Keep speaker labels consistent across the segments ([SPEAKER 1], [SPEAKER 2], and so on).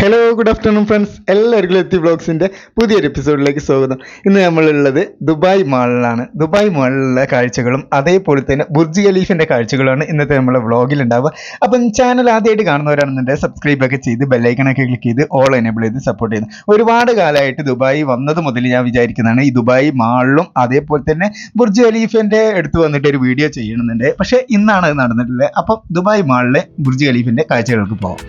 [SPEAKER 1] Hello good afternoon friends എല്ലാവർക്കും എത്തി ബ്ലോഗ്സിന്റെ പുതിയൊരു എപ്പിസോഡിലേക്ക് സ്വാഗതം. ഇന്ന് നമ്മളുള്ളത് ദുബായ് മാളിലാണ് ദുബായ് മാളിലെ കാഴ്ചകളും അതേപോലെ തന്നെ ബുർജ് ഖലീഫിന്റെ കാഴ്ചകളാണ് ഇന്നത്തെ നമ്മളെ വ്ളോഗിൽ ഉണ്ടാവുക അപ്പം ചാനൽ ആദ്യമായിട്ട് കാണുന്നവരാണെന്നുണ്ടെങ്കിൽ സബ്സ്ക്രൈബ് ഒക്കെ ചെയ്ത് ബെല്ലൈക്കണൊക്കെ ക്ലിക്ക് ചെയ്ത് ഓൾ എനേബിൾ ചെയ്ത് സപ്പോർട്ട് ചെയ്യുന്നു ഒരുപാട് കാലമായിട്ട് ദുബായ് വന്നത് മുതൽ ഞാൻ വിചാരിക്കുന്നതാണ് ഈ ദുബായ് മാളിലും അതേപോലെ തന്നെ ബുർജ് ഖലീഫിന്റെ അടുത്ത് വന്നിട്ട് ഒരു വീഡിയോ ചെയ്യണമെന്നുണ്ട് പക്ഷേ ഇന്നാണ് അത് നടന്നിട്ടുള്ളത്. അപ്പം ദുബായ് മാളിലെ ബുർജ് ഖലീഫിന്റെ കാഴ്ചകൾക്ക് പോകാം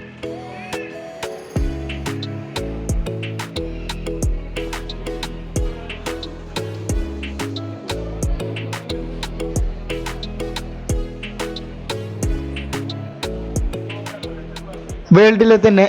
[SPEAKER 1] വേൾഡിലെ തന്നെ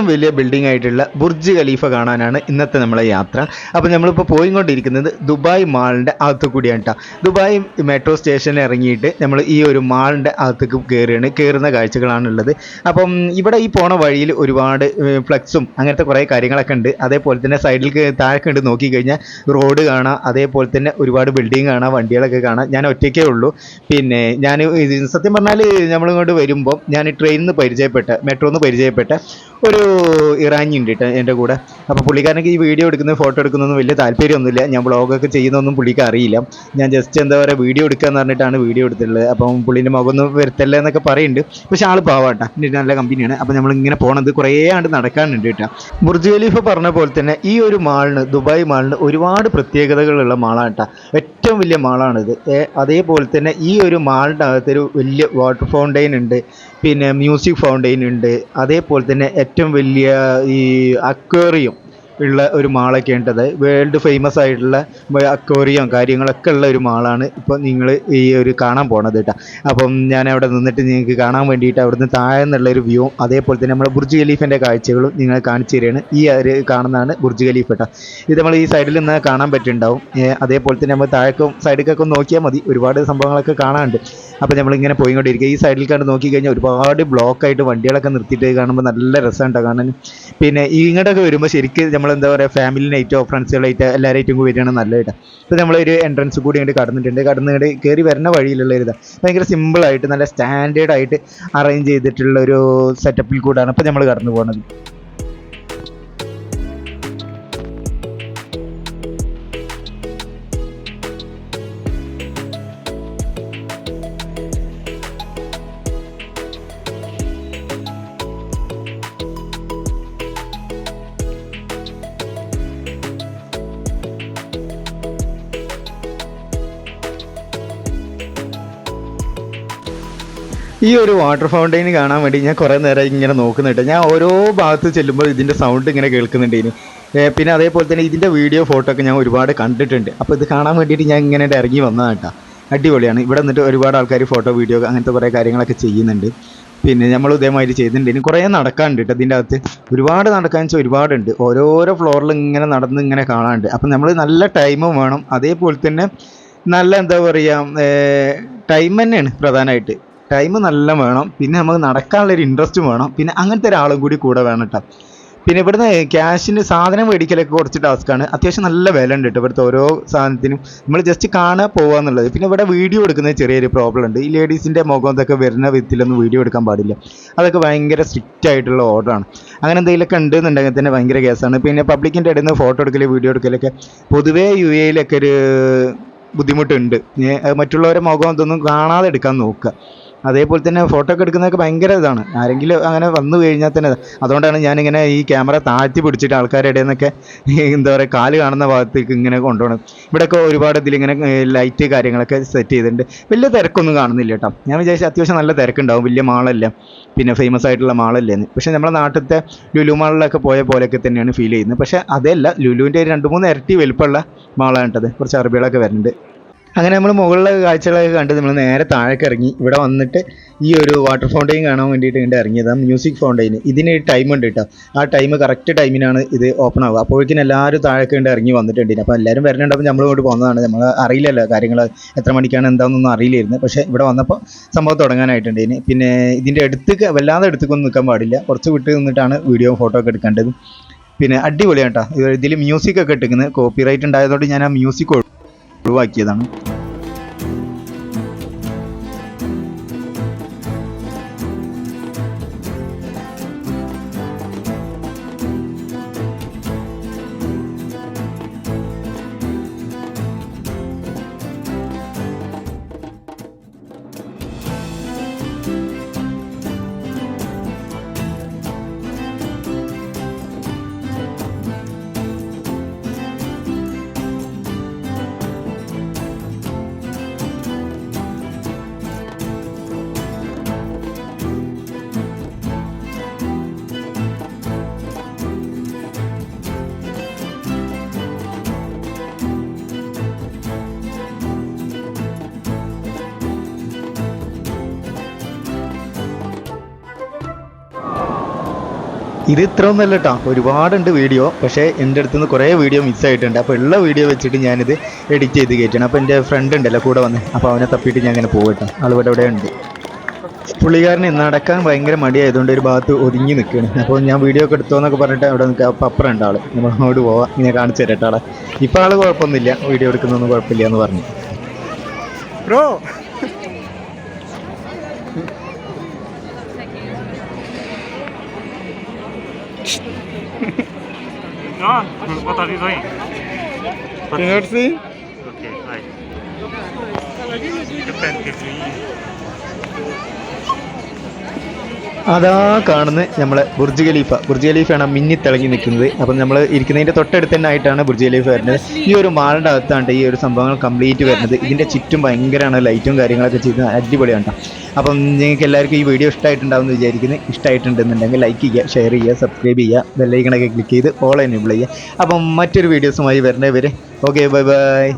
[SPEAKER 1] ഏറ്റവും വലിയ ബിൽഡിംഗ് ആയിട്ടുള്ള ബുർജ് ഖലീഫ കാണാനാണ് ഇന്നത്തെ നമ്മളെ യാത്ര. അപ്പോൾ നമ്മളിപ്പോൾ പോയിക്കൊണ്ടിരിക്കുന്നത് ദുബായ് മാളിന്റെ അകത്ത് കൂടിയാണ് കേട്ടോ ദുബായ് മെട്രോ സ്റ്റേഷനിൽ ഇറങ്ങിയിട്ട് നമ്മൾ ഈ ഒരു മാളിന്റെ അകത്തേക്ക് കയറുകയാണ് കയറുന്ന കാഴ്ചകളാണ് ഉള്ളത് അപ്പം ഇവിടെ ഈ പോണ വഴിയിൽ ഒരുപാട് ഫ്ലക്സും അങ്ങനത്തെ കുറേ കാര്യങ്ങളൊക്കെ ഉണ്ട്. അതേപോലെ തന്നെ സൈഡിൽ താഴെ കണ്ട് നോക്കിക്കഴിഞ്ഞാൽ റോഡ് കാണാം. അതേപോലെ തന്നെ ഒരുപാട് ബിൽഡിംഗ് കാണാം. വണ്ടികളൊക്കെ കാണാം. ഞാൻ ഒറ്റയ്ക്കേ ഉള്ളൂ. പിന്നെ ഞാൻ സത്യം പറഞ്ഞാൽ നമ്മളിങ്ങോട്ട് വരുമ്പോൾ ഞാൻ ട്രെയിനിൽ നിന്ന് പരിചയപ്പെട്ട മെട്രോന്ന് പരിചയപ്പെട്ട ഒരു ഇറാനി ഉണ്ട് കേട്ടോ എന്റെ കൂടെ. അപ്പോൾ പുള്ളിക്കാരനൊക്കെ ഈ വീഡിയോ എടുക്കുന്നത് ഫോട്ടോ എടുക്കുന്നൊന്നും വലിയ താല്പര്യമൊന്നുമില്ല. ഞാൻ വ്ളോഗൊക്കെ ചെയ്യുന്നൊന്നും പുള്ളിക്ക് അറിയില്ല. ഞാൻ ജസ്റ്റ് എന്താ പറയുക വീഡിയോ എടുക്കുക എന്ന് പറഞ്ഞിട്ടാണ് വീഡിയോ എടുത്തിട്ടുള്ളത്. അപ്പം പുള്ളീന്റെ മുഖമൊന്നും വരുത്തല്ല എന്നൊക്കെ പറയുന്നുണ്ട് പക്ഷെ ആൾ പാവാട്ടാ. എന്റെ നല്ല കമ്പനിയാണ്. അപ്പം നമ്മൾ ഇങ്ങനെ പോണത് കുറേ ആണ്ട് നടക്കാനുണ്ട് കേട്ടോ ബുർജ് ഖലീഫ പറഞ്ഞ പോലെ തന്നെ ഈ ഒരു മാളിന് ദുബായ് മാളിന് ഒരുപാട് പ്രത്യേകതകളുള്ള മാളാണ് കേട്ടോ ഏറ്റവും വലിയ മാളാണിത്. അതേപോലെ തന്നെ ഈ ഒരു മാളിന്റെ അകത്തൊരു വലിയ വാട്ടർ ഫൗണ്ടെയിൻ ഉണ്ട്. പിന്നെ മ്യൂസിക് ഫൗണ്ടെയിൻ ഉണ്ട്. അതേപോലെ തന്നെ ഏറ്റവും വലിയ ഈ അക്വേറിയം ഉള്ള ഒരു മാളൊക്കെ ഉണ്ടത് വേൾഡ് ഫേമസ് ആയിട്ടുള്ള അക്വേറിയം കാര്യങ്ങളൊക്കെ ഉള്ള ഒരു മാളാണ് ഇപ്പോൾ നിങ്ങൾ ഈ ഒരു കാണാൻ പോണത് കേട്ടോ. അപ്പം ഞാൻ അവിടെ നിന്നിട്ട് നിങ്ങൾക്ക് കാണാൻ വേണ്ടിയിട്ട് അവിടുന്ന് താഴെ നിന്നുള്ള ഒരു വ്യൂ അതേപോലെ തന്നെ നമ്മുടെ ബുർജ് ഖലീഫിന്റെ കാഴ്ചകളും നിങ്ങൾ കാണിച്ചു തരികയാണ് ഈ ഒരു കാണുന്നതാണ് ബുർജ് ഖലീഫ് കേട്ടോ. ഇത് നമ്മൾ ഈ സൈഡിൽ നിന്ന് കാണാൻ പറ്റുന്നുണ്ടാവും അതേപോലെ തന്നെ നമ്മൾ താഴേക്കും സൈഡിലേക്കൊക്കെ നോക്കിയാൽ മതി. ഒരുപാട് സംഭവങ്ങളൊക്കെ കാണാനുണ്ട്. അപ്പോൾ നമ്മളിങ്ങനെ പോയിക്കൊണ്ടിരിക്കുക. ഈ സൈഡിൽ കണ്ട് നോക്കിക്കഴിഞ്ഞാൽ ഒരുപാട് ബ്ലോക്കായിട്ട് വണ്ടികളൊക്കെ നിർത്തിയിട്ട് കാണുമ്പോൾ നല്ല രസമുണ്ടോ കാണാൻ. പിന്നെ ഇങ്ങോട്ടൊക്കെ വരുമ്പോൾ ശരിക്കും നമ്മൾ എന്താ പറയുക ഫാമിലി നൈറ്റോ ഫ്രണ്ട്സുകളായിട്ട് എല്ലാവരായിട്ടും കൂടി വരികയാണ് നല്ലതായിട്ട്. അപ്പോൾ നമ്മളൊരു എൻട്രൻസ് കൂടി ഇങ്ങോട്ട് കടന്നിട്ടുണ്ട്. കടന്നിട്ട് കയറി വരുന്ന വഴിയിലുള്ള ഒരു ഇതാണ് ഭയങ്കര സിമ്പിളായിട്ട് നല്ല സ്റ്റാൻഡേർഡായിട്ട് അറേഞ്ച് ചെയ്തിട്ടുള്ള ഒരു സെറ്റപ്പിൽ കൂടാണ് ഇപ്പോൾ നമ്മൾ കടന്നു പോകുന്നത് ഈ ഒരു വാട്ടർ ഫൗണ്ടെയിൻ കാണാൻ വേണ്ടി ഞാൻ കുറേ നേരം ഇങ്ങനെ നോക്കുന്നുണ്ട്. ഞാൻ ഓരോ ഭാഗത്ത് ചെല്ലുമ്പോൾ ഇതിന്റെ സൗണ്ട് ഇങ്ങനെ കേൾക്കുന്നുണ്ട് ഇനി പിന്നെ അതേപോലെ തന്നെ ഇതിന്റെ വീഡിയോ ഫോട്ടോ ഒക്കെ ഞാൻ ഒരുപാട് കണ്ടിട്ടുണ്ട്. അപ്പോൾ ഇത് കാണാൻ വേണ്ടിയിട്ട് ഞാൻ ഇങ്ങനെ ഇറങ്ങി വന്നതാണ് അടിപൊളിയാണ്. ഇവിടെ നിന്നിട്ട് ഒരുപാട് ആൾക്കാർ ഫോട്ടോ വീഡിയോ അങ്ങനത്തെ കുറേ കാര്യങ്ങളൊക്കെ ചെയ്യുന്നുണ്ട്. പിന്നെ നമ്മൾ ഇതേമാതിരി ചെയ്തിട്ടുണ്ട് ഇനി കുറേ നടക്കാനുണ്ട് കേട്ടോ ഇതിന്റെ അകത്ത്. ഒരുപാട് നടക്കാൻ വെച്ചാൽ ഒരുപാടുണ്ട്. ഓരോരോ ഫ്ലോറിൽ ഇങ്ങനെ നടന്ന് ഇങ്ങനെ കാണാനുണ്ട്. അപ്പം നമ്മൾ നല്ല ടൈമും വേണം. അതേപോലെ തന്നെ നല്ല എന്താ പറയുക ടൈം തന്നെയാണ് പ്രധാനമായിട്ട് ടൈം നല്ല വേണം. പിന്നെ നമുക്ക് നടക്കാനുള്ള ഒരു ഇൻട്രസ്റ്റും വേണം. പിന്നെ അങ്ങനത്തെ ഒരാളും കൂടി കൂടെ വേണം കേട്ടോ പിന്നെ ഇവിടുന്ന് ക്യാഷിന് സാധനം മേടിക്കലൊക്കെ കുറച്ച് ടാസ്ക്കാണ് അത്യാവശ്യം നല്ല വില ഉണ്ട് കേട്ടോ ഇവിടുത്തെ ഓരോ സാധനത്തിനും. നമ്മൾ ജസ്റ്റ് കാണാൻ പോകുക എന്നുള്ളത്. പിന്നെ ഇവിടെ വീഡിയോ എടുക്കുന്നത് ചെറിയൊരു പ്രോബ്ലം ഉണ്ട്. ഈ ലേഡീസിന്റെ മുഖം ഇതൊക്കെ വരുന്ന വിധത്തിലൊന്നും വീഡിയോ എടുക്കാൻ പാടില്ല. അതൊക്കെ ഭയങ്കര സ്ട്രിക്റ്റ് ആയിട്ടുള്ള ഓർഡറാണ് അങ്ങനെ എന്തെങ്കിലുമൊക്കെ ഉണ്ടെന്നുണ്ടെങ്കിൽ തന്നെ ഭയങ്കര കേസാണ് പിന്നെ പബ്ലിക്കിന്റെ ഇടയിൽ നിന്ന് ഫോട്ടോ എടുക്കൽ വീഡിയോ എടുക്കലൊക്കെ പൊതുവേ യു എയിലൊക്കെ ഒരു ബുദ്ധിമുട്ടുണ്ട്. മറ്റുള്ളവരെ മുഖം ഇതൊന്നും കാണാതെ എടുക്കാൻ നോക്കുക. അതേപോലെ തന്നെ ഫോട്ടോ ഒക്കെ എടുക്കുന്നതൊക്കെ ഭയങ്കര ഇതാണ്. ആരെങ്കിലും അങ്ങനെ വന്നു കഴിഞ്ഞാൽ തന്നെ അതുകൊണ്ടാണ് ഞാനിങ്ങനെ ഈ ക്യാമറ താഴ്ത്തി പിടിച്ചിട്ട് ആൾക്കാരുടെ ഇടയിൽ നിന്നൊക്കെ എന്താ പറയുക കാൽ കാണുന്ന ഭാഗത്തേക്ക് ഇങ്ങനെ കൊണ്ടുപോകണം ഇവിടെയൊക്കെ ഒരുപാട് ഇതിലിങ്ങനെ ലൈറ്റ് കാര്യങ്ങളൊക്കെ സെറ്റ് ചെയ്തിട്ടുണ്ട്. വലിയ തിരക്കൊന്നും കാണുന്നില്ല കേട്ടോ. ഞാൻ വിചാരിച്ചു അത്യാവശ്യം നല്ല തിരക്കുണ്ടാവും. വലിയ മാളല്ല പിന്നെ ഫേമസ് ആയിട്ടുള്ള മാളല്ലേ പക്ഷേ നമ്മുടെ നാട്ടിലത്തെ ലുലു മാളിലൊക്കെ പോയ പോലെയൊക്കെ തന്നെയാണ് ഫീൽ ചെയ്യുന്നത്. പക്ഷേ അതല്ല ലുലുവിന്റെ രണ്ട് മൂന്ന് ഇരട്ടി വലുപ്പമുള്ള മാളാണ് കേട്ടത്. കുറച്ച് അറബികളൊക്കെ വരുന്നുണ്ട്. അങ്ങനെ നമ്മൾ മുകളിലെ കാഴ്ചകളൊക്കെ കണ്ട് നമ്മൾ നേരെ താഴേക്ക് ഇറങ്ങി. ഇവിടെ വന്നിട്ട് ഈ ഒരു വാട്ടർ ഫൗണ്ടെയിൻ കാണാൻ വേണ്ടിയിട്ട് ഇങ്ങോട്ട് ഇറങ്ങിയതാണ് മ്യൂസിക് ഫൗണ്ടെയിൻ ഇതിന് ടൈം ഉണ്ട് കേട്ടോ ആ ടൈം കറക്റ്റ് ടൈമിനാണ് ഇത് ഓപ്പൺ ആവുക. അപ്പോഴേക്കും എല്ലാവരും താഴേക്ക് ഉണ്ട് ഇറങ്ങി വന്നിട്ടുണ്ട് അപ്പോൾ എല്ലാവരും വരുന്നുണ്ടപ്പോൾ നമ്മൾ ഇങ്ങോട്ട് പോകുന്നതാണ് നമ്മൾ അറിയില്ലല്ലോ കാര്യങ്ങൾ എത്ര മണിക്കാണ് എന്താണെന്നൊന്നും അറിയില്ലായിരുന്നു. പക്ഷേ ഇവിടെ വന്നപ്പോൾ സംഭവം തുടങ്ങാനായിട്ടുണ്ട് ഇനി പിന്നെ ഇതിന്റെ അടുത്തേക്ക് വല്ലാതെ അടുത്തേക്കൊന്നും നിൽക്കാൻ പാടില്ല. കുറച്ച് വിട്ട് നിന്നിട്ടാണ് വീഡിയോ ഫോട്ടോ ഒക്കെ എടുക്കേണ്ടത്. പിന്നെ അടിപൊളിയാണ് കേട്ടോ ഇതിൽ മ്യൂസിക് ഒക്കെ ഇട്ടിരിക്കുന്നത്. കോപ്പി റൈറ്റ് ഉണ്ടായതുകൊണ്ട് ഞാൻ ആ മ്യൂസിക് உருவாக்கியதான ഇത് ഇത്ര ഒന്നല്ല കേട്ടോ ഒരുപാടുണ്ട് വീഡിയോ. പക്ഷേ എന്റെ അടുത്ത് നിന്ന് കുറേ വീഡിയോ മിസ്സായിട്ടുണ്ട് അപ്പോൾ ഉള്ള വീഡിയോ വെച്ചിട്ട് ഞാനിത് എഡിറ്റ് ചെയ്ത് കയറ്റണം അപ്പോൾ എന്റെ ഫ്രണ്ട് ഉണ്ടല്ലോ കൂടെ വന്ന്. അപ്പോൾ അവനെ തപ്പിയിട്ട് ഞാൻ അങ്ങനെ പോകട്ടോ ആളിവിടെ ഇവിടെ ഉണ്ട്. പുള്ളിക്കാരന് നടക്കാൻ ഭയങ്കര മടിയായതുകൊണ്ട് ഒരു ഭാഗത്ത് ഒതുങ്ങി നിൽക്കുകയാണ്. അപ്പോൾ ഞാൻ വീഡിയോ ഒക്കെ എടുത്തോന്നൊക്കെ പറഞ്ഞിട്ട് അവിടെ നിൽക്കുക. അപ്പം അപ്പുറം ഉണ്ട് ആൾ അങ്ങോട്ട് പോവാം. ഇങ്ങനെ കാണിച്ചു തരട്ടെ ആളെ. ഇപ്പോൾ ആൾ കുഴപ്പമൊന്നുമില്ല. വീഡിയോ എടുക്കുന്നൊന്നും കുഴപ്പമില്ല എന്ന് പറഞ്ഞു.
[SPEAKER 2] Bro
[SPEAKER 3] あまたデザイン You not
[SPEAKER 2] see?
[SPEAKER 3] Okay, right. Japan TV.
[SPEAKER 1] അതാ കാണുന്ന നമ്മളെ ബുർജ് ഖലീഫ. ബുർജ് ഖലീഫയാണ് മിന്നി തിളങ്ങി നിൽക്കുന്നത്. അപ്പം നമ്മൾ ഇരിക്കുന്നതിന്റെ തൊട്ടടുത്ത് തന്നെ ആയിട്ടാണ് ബുർജ് ഖലീഫ വരുന്നത്. ഈ ഒരു മാളിന്റെ അകത്താണ് ഈ ഒരു സംഭവങ്ങൾ കംപ്ലീറ്റ് വരുന്നത്. ഇതിന്റെ ചുറ്റും ഭയങ്കരമാണ് ലൈറ്റും കാര്യങ്ങളൊക്കെ ചെയ്ത് അടിപൊളിയാണ്. അപ്പം നിങ്ങൾക്ക് എല്ലാവർക്കും ഈ വീഡിയോ ഇഷ്ടമായിട്ടുണ്ടാവും എന്ന് വിചാരിക്കുന്നു. ഇഷ്ടമായിട്ടുണ്ടെന്നുണ്ടെങ്കിൽ ലൈക്ക് ചെയ്യുക ഷെയർ ചെയ്യുക സബ്സ്ക്രൈബ് ചെയ്യുക ബെല്ലൈക്കണൊക്കെ ക്ലിക്ക് ചെയ്ത് ഓൾ എനേബിൾ ചെയ്യുക. അപ്പം മറ്റൊരു വീഡിയോസുമായി വരുന്നവരെ ഓക്കെ ബൈ ബൈ